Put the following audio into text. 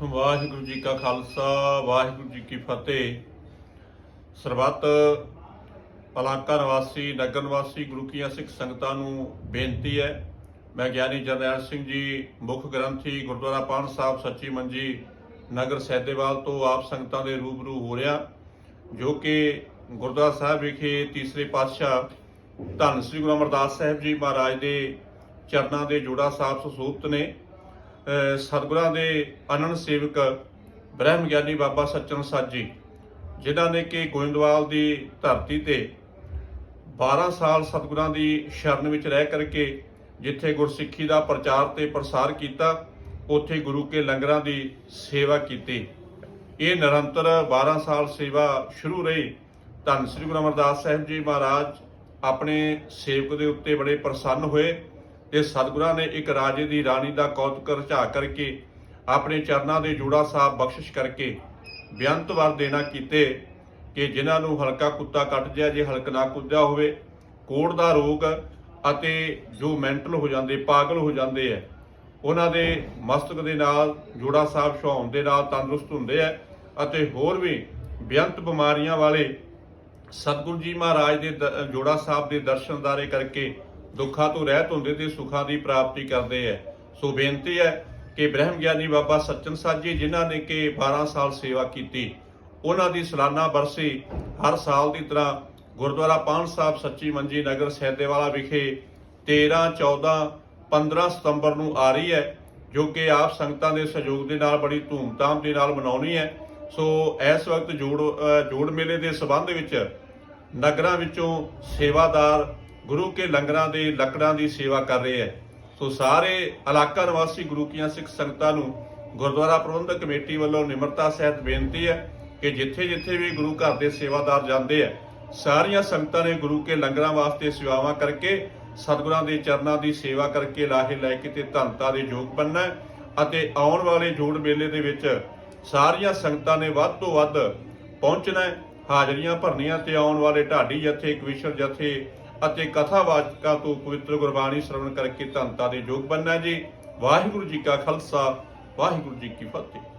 ਵਾਹਿਗੁਰੂ ਜੀ ਕਾ ਖਾਲਸਾ, ਵਾਹਿਗੁਰੂ ਜੀ ਕੀ ਫਤਿਹ। ਸਰਬੱਤ ਪਲਾਕਾ ਨਿਵਾਸੀ, ਨਗਰ ਨਿਵਾਸੀ, ਗੁਰੂ ਕੀਆਂ ਸਿੱਖ ਸੰਗਤਾਂ ਨੂੰ ਬੇਨਤੀ ਹੈ। ਮੈਂ ਗਿਆਨੀ ਜਰਨੈਲ ਸਿੰਘ ਜੀ, ਮੁੱਖ ਗ੍ਰੰਥੀ ਗੁਰਦੁਆਰਾ ਪਾਣ ਸਾਹਿਬ ਸੱਚੀ ਮੰਜੀ, ਨਗਰ ਸੈਦੇਵਾਲ ਤੋਂ ਆਪ ਸੰਗਤਾਂ ਦੇ ਰੂਬਰੂ ਹੋ ਰਿਹਾ, ਜੋ ਕਿ ਗੁਰਦੁਆਰਾ ਸਾਹਿਬ ਵਿਖੇ ਤੀਸਰੇ ਪਾਤਸ਼ਾਹ ਧੰਨ ਸ੍ਰੀ ਗੁਰੂ ਅਮਰਦਾਸ ਸਾਹਿਬ ਜੀ ਮਹਾਰਾਜ ਦੇ ਚਰਨਾਂ ਦੇ ਜੋੜਾ ਸਾਹਿਬ ਸੁਸੂਪਤ ਨੇ। ਸਤਿਗੁਰਾਂ ਦੇ ਅਨੰਦ ਸੇਵਕ ਬ੍ਰਹਮ ਗਿਆਨੀ ਬਾਬਾ ਸੱਚਨ ਸਾਜੀ ਜਿਨ੍ਹਾਂ ਨੇ ਕਿ ਗੋਇੰਦਵਾਲ ਦੀ ਧਰਤੀ ਤੇ 12 ਸਾਲ ਸਤਿਗੁਰਾਂ ਦੀ ਸ਼ਰਨ ਵਿੱਚ ਰਹਿ ਕਰਕੇ ਜਿੱਥੇ ਗੁਰਸਿੱਖੀ ਦਾ ਪ੍ਰਚਾਰ ਤੇ ਪ੍ਰਸਾਰ ਕੀਤਾ, ਉੱਥੇ ਗੁਰੂ ਕੇ ਲੰਗਰਾਂ ਦੀ ਸੇਵਾ ਕੀਤੀ। ਇਹ ਨਿਰੰਤਰ 12 ਸਾਲ ਸੇਵਾ ਸ਼ੁਰੂ ਰਹੀ। ਧੰਨ ਸ੍ਰੀ ਗੁਰੂ ਅਮਰਦਾਸ ਸਾਹਿਬ ਜੀ ਮਹਾਰਾਜ ਆਪਣੇ ਸੇਵਕ ਦੇ ਉੱਤੇ ਬੜੇ ਪ੍ਰਸੰਨ ਹੋਏ। ਤੇ ਸਤਿਗੁਰਾਂ ਨੇ ਇੱਕ ਰਾਜੇ ਦੀ ਰਾਣੀ ਦਾ ਕੌਤਕ ਰਚਾ ਕਰਕੇ, ਆਪਣੇ ਚਰਨਾਂ ਦੇ ਜੋੜਾ ਸਾਹਿਬ ਬਖਸ਼ਿਸ਼ ਕਰਕੇ ਬੇਅੰਤ ਵਰ ਦੇਣਾ ਕੀਤੇ ਕਿ ਜਿਨ੍ਹਾਂ ਨੂੰ ਹਲਕਾ ਕੁੱਤਾ ਕੱਟ ਜਿਆ ਜੇ ਹਲਕ ਨਾ ਕੁੱਦਿਆ ਹੋਵੇ, ਕੋੜ ਦਾ ਰੋਗ ਅਤੇ ਜੋ ਮੈਂਟਲ ਹੋ ਜਾਂਦੇ, ਪਾਗਲ ਹੋ ਜਾਂਦੇ ਐ, ਉਹਨਾਂ ਦੇ ਮਸਤਕ ਦੇ ਨਾਲ ਜੋੜਾ ਸਾਹਿਬ ਛੁਹਾਉਣ ਦੇ ਨਾਲ ਤੰਦਰੁਸਤ ਹੁੰਦੇ ਐ ਅਤੇ ਹੋਰ ਵੀ ਬੇਅੰਤ ਬਿਮਾਰੀਆਂ ਵਾਲੇ ਸਤਿਗੁਰੂ ਜੀ ਮਹਾਰਾਜ ਦੇ ਦ- ਜੋੜਾ ਸਾਹਿਬ ਦੇ ਦਰਸ਼ਨਦਾਰੇ ਕਰਕੇ ਦੁੱਖਾਂ ਤੋਂ ਰਹਿਤ ਹੁੰਦੇ ਤੇ ਸੁੱਖਾਂ ਦੀ ਪ੍ਰਾਪਤੀ ਕਰਦੇ ਹੈ ਸੋ ਬੇਨਤੀ ਹੈ ਕਿ ਬ੍ਰਹਮ ਗਿਆਨੀ ਬਾਬਾ ਸੱਚਨ ਸਾਹਿਬ ਜੀ, ਜਿਨ੍ਹਾਂ ਨੇ ਕਿ 12 ਸਾਲ ਸੇਵਾ ਕੀਤੀ, ਉਹਨਾਂ ਦੀ ਸਾਲਾਨਾ ਬਰਸੀ ਹਰ ਸਾਲ ਦੀ ਤਰ੍ਹਾਂ ਗੁਰਦੁਆਰਾ ਪਾਣ ਸਾਹਿਬ ਸੱਚੀ ਮੰਜੀ ਨਗਰ ਸੈਦੇਵਾਲਾ ਵਿਖੇ 13 14 15 ਸਤੰਬਰ ਨੂੰ ਆ ਰਹੀ ਹੈ ਜੋ ਕਿ ਆਪ ਸੰਗਤਾਂ ਦੇ ਸਹਿਯੋਗ ਦੇ ਨਾਲ ਬੜੀ ਧੂਮਧਾਮ ਦੇ ਨਾਲ ਮਨਾਉਣੀ ਹੈ ਸੋ ਇਸ ਵਕਤ ਜੋੜ ਜੋੜ ਮੇਲੇ ਦੇ ਸਬੰਧ ਵਿੱਚ ਨਗਰਾਂ ਵਿੱਚੋਂ ਸੇਵਾਦਾਰ ਗੁਰੂ ਕੇ ਲੰਗਰਾਂ ਦੇ ਲੱਕੜਾਂ ਦੀ ਸੇਵਾ ਕਰ ਰਹੇ ਹੈ। ਸੋ ਸਾਰੇ ਇਲਾਕਾ ਨਿਵਾਸੀ ਗੁਰੂ ਕੀਆਂ ਸਿੱਖ ਸੰਗਤਾਂ ਨੂੰ ਗੁਰਦੁਆਰਾ ਪ੍ਰਬੰਧਕ ਕਮੇਟੀ ਵੱਲੋਂ ਨਿਮਰਤਾ ਸਹਿਤ ਬੇਨਤੀ ਹੈ ਕਿ ਜਿੱਥੇ-ਜਿੱਥੇ ਵੀ ਗੁਰੂ ਘਰ ਦੇ ਸੇਵਾਦਾਰ ਜਾਂਦੇ ਆ ਸਾਰੀਆਂ ਸੰਗਤਾਂ ਨੇ ਗੁਰੂ ਕੇ ਲੰਗਰਾਂ ਵਾਸਤੇ ਸੇਵਾਵਾਂ ਕਰਕੇ, ਸਤਿਗੁਰਾਂ ਦੇ ਚਰਨਾਂ ਦੀ ਸੇਵਾ ਕਰਕੇ ਲਾਹੇ ਲੈ ਕੇ ਤੇ ਧੰਨਤਾ ਦੇ ਯੋਗ ਬਣਨਾ ਅਤੇ ਆਉਣ ਵਾਲੇ ਜੋੜ ਮੇਲੇ ਦੇ ਵਿੱਚ ਸਾਰੀਆਂ ਸੰਗਤਾਂ ਨੇ ਵੱਧ ਤੋਂ ਵੱਧ ਪਹੁੰਚਣਾ ਹਾਜ਼ਰੀਆਂ ਭਰਨੀਆਂ ਤੇ ਆਉਣ ਵਾਲੇ ਢਾਡੀ ਜਥੇ, ਕਵਿਸ਼ਰ ਜਥੇ ਅਤੇ ਕਥਾਵਾਚਕਾਂ ਤੋਂ ਪਵਿੱਤਰ ਗੁਰਬਾਣੀ ਸ਼ਰਵਣ ਕਰਕੇ ਧੰਨਤਾ ਦੇ ਯੋਗ ਬਣਨਾ ਜੀ। ਵਾਹਿਗੁਰੂ ਜੀ ਕਾ ਖਾਲਸਾ, ਵਾਹਿਗੁਰੂ ਜੀ ਕੀ ਫਤਿਹ।